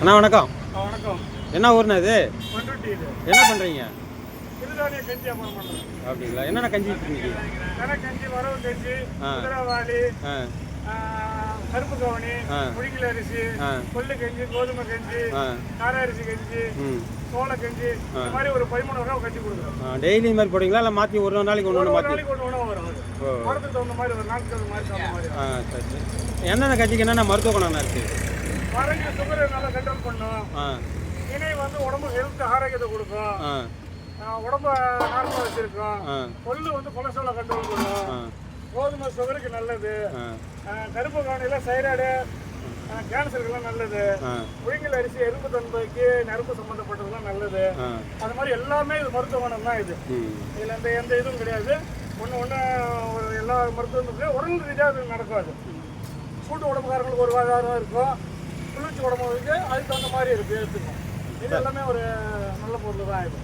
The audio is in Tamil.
அண்ணா வணக்கம். வணக்கம். என்ன ஊர்ண்ணா இது? என்ன பண்ணுறீங்க அப்படிங்களா? என்னென்ன கஞ்சி கஞ்சி? வரவு கஞ்சி. குதிரவாளி கருப்பு கவனி ஆ. முடிக்கல் அரிசி. கொள்ளு கஞ்சி கோதுமை கஞ்சி கார அரிசி கஞ்சி சோள கஞ்சி இந்த மாதிரி ஒரு பதிமூணு ரூபா கஞ்சி கொடுக்குறோம். டெய்லி இந்த மாதிரி போடுவீங்களா? இல்லை மாற்றி ஒரு நாளைக்கு ஒன்று ஒன்று மாற்றி நாளைக்கு ஒன்று உணவு வரும் வாரத்துக்கு தகுந்த மாதிரி ஒரு நாளுக்கு தகுந்த மாதிரி என்னென்ன கஞ்சிக்கு என்னென்ன மருத்துவ குணம்ண்ணா இருக்குது வரங்க சுகரை நல்லா கண்ட்ரோல் பண்ணும். இணை வந்து உடம்பு ஹெல்த் ஆரோக்கியத்தை கொடுக்கும். உடம்ப நார்மலாக வச்சிருக்கும். கொள்ளு வந்து கொலஸ்ட்ராலை கண்ட்ரோல் பண்ணும். கோதுமை சுகருக்கு நல்லது. கருப்பு கவனியில் தைராய்டு கேன்சருக்கெல்லாம் நல்லது. ஆ. முழுங்கல் அரிசி எறும்பு தன்மைக்கு நரம்பு சம்மந்தப்பட்டதெல்லாம் நல்லது அது மாதிரி எல்லாமே இது மருத்துவ குணம் தான் இது. இதில் எந்த எந்த இதுவும் கிடையாது. ஒன்று ஒன்று எல்லா மருத்துவம் உடல் ரீதியாக அது சூட்டு உடம்புக்காரங்களுக்கு ஒரு வாரம் இருக்கும். குளிர்ச்சி உடம்புக்கு அதுக்கு தகுந்த மாதிரி இருக்கு எடுத்துக்கும் இது எல்லாமே ஒரு நல்ல பொருள் தான் இது.